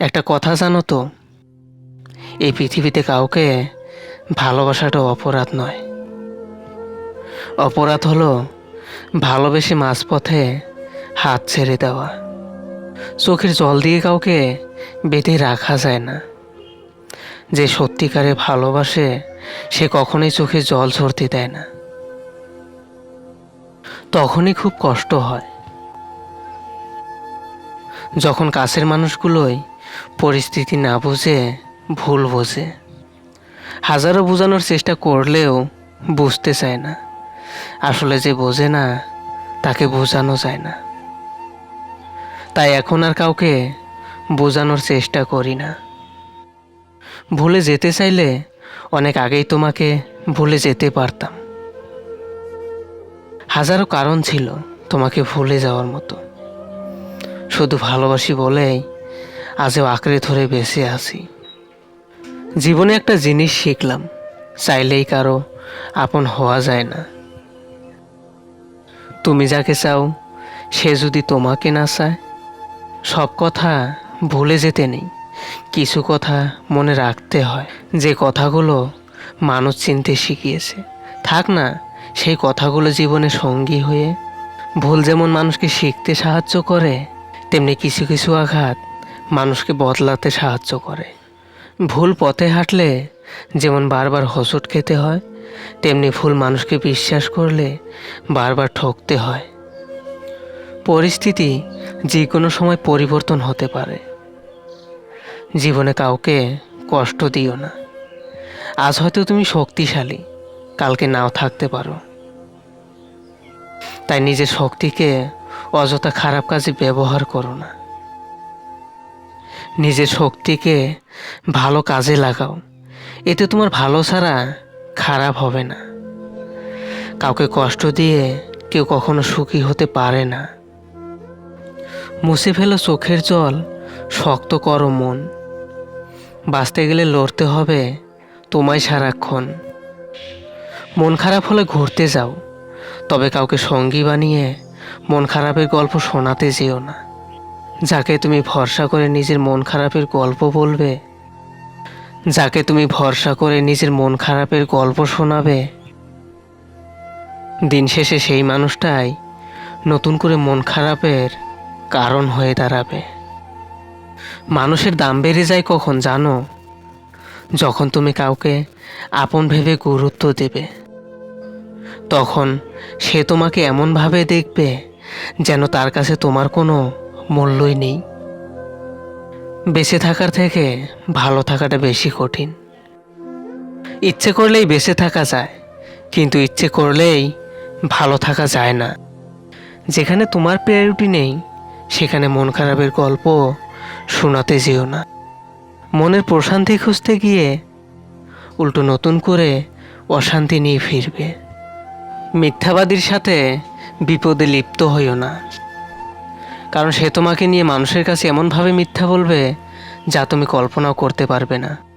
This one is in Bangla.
একটা কথা জানো তো? এই পৃথিবীতে কাউকে ভালোবাসাটা অপরাধ নয়। অপরাধ হলো ভালোবেসে মাঝপথে হাত ছেড়ে দেওয়া। চোখের জল দিয়ে কাউকে বেঁধে রাখা যায় না। যে সত্যিকারে ভালোবাসে, সে কখনোই চোখে জল ঝরতে দেয় না। তখনই খুব কষ্ট হয়। যখন কাছের মানুষগুলোই পরিস্থিতি না বুঝে ভুল বোঝে। হাজারো বোঝানোর চেষ্টা করলেও বুঝতে চায় না। আসলে যে বোঝে না, তাকে বোঝানো যায় না। তাই এখন আর কাউকে বোঝানোর চেষ্টা করি না। ভুলে যেতে চাইলে অনেক আগেই তোমাকে ভুলে যেতে পারতাম। হাজারো কারণ ছিল তোমাকে ভুলে যাওয়ার মতো। শুধু ভালোবাসি বলেই আজও আঁকড়ে ধরে বেঁচে আছি। জীবনে একটা জিনিস শিখলাম, চাইলেই কারও আপন হওয়া যায় না। তুমি যাকে চাও, সে যদি তোমাকে না চায়, সব কথা ভুলে যেতে নেই। কিছু কথা মনে রাখতে হয়। যে কথাগুলো মানুষ চিনতে শিখিয়েছে, থাক না, সেই কথাগুলো জীবনে সঙ্গী হয়ে, ভুল যেমন মানুষকে শিখতে সাহায্য করে, তেমনি কিছু কিছু আঘাত মানুষকে বদলাতে সাহায্য করে। ভুল পথে হাঁটলে যেমন বারবার হোঁচট খেতে হয়, তেমনি ভুল মানুষকে বিশ্বাস করলে বারবার ঠকতে হয়। পরিস্থিতি যে কোনো সময় পরিবর্তন হতে পারে। জীবনে কাউকে কষ্ট দিও না। আজ হয়তো তুমি শক্তিশালী, কালকে নাও থাকতে পারো। তাই নিজের শক্তিকে অযথা খারাপ কাজে ব্যবহার করো না। নিজের শক্তিকে ভালো কাজে লাগাও। এতে তোমার ভালো ছাড়া খারাপ হবে না। কাউকে কষ্ট দিয়ে কেউ কখনো সুখী হতে পারে না। মুছে ফেলো চোখের জল, শক্ত করো মন। বাঁচতে গেলে লড়তে হবে তোমায় সারাক্ষণ। মন খারাপ হলে ঘুরতে যাও, তবে কাউকে সঙ্গী বানিয়ে মন খারাপের গল্প শোনাতে যেও না। যাকে তুমি ভরসা করে নিজের মন খারাপের গল্প বলবে, যাকে তুমি ভরসা করে নিজের মন খারাপের গল্প শোনাবে, দিন শেষে সেই মানুষটাই নতুন করে মন খারাপের কারণ হয়ে দাঁড়াবে। মানুষের দাম বেড়ে যায় কখন জানো? যখন তুমি কাউকে আপন ভেবে গুরুত্ব দেবে, তখন সে তোমাকে এমনভাবে দেখবে যেন তার কাছে তোমার কোনো মূল্যই নেই। বেঁচে থাকার থেকে ভালো থাকাটা বেশি কঠিন। ইচ্ছে করলেই বেঁচে থাকা যায়, কিন্তু ইচ্ছে করলেই ভালো থাকা যায় না। যেখানে তোমার প্রায়োরিটি নেই, সেখানে মন খারাপের গল্প শোনাতে যেও না। মনের প্রশান্তি খুঁজতে গিয়ে উল্টো নতুন করে অশান্তি নিয়ে ফিরবে। মিথ্যাবাদীর সাথে বিপদে লিপ্ত হইও না। কারণ সে তোমাকে নিয়ে মানুষের কাছে এমনভাবে মিথ্যা বলবে যা তুমি কল্পনাও করতে পারবে না।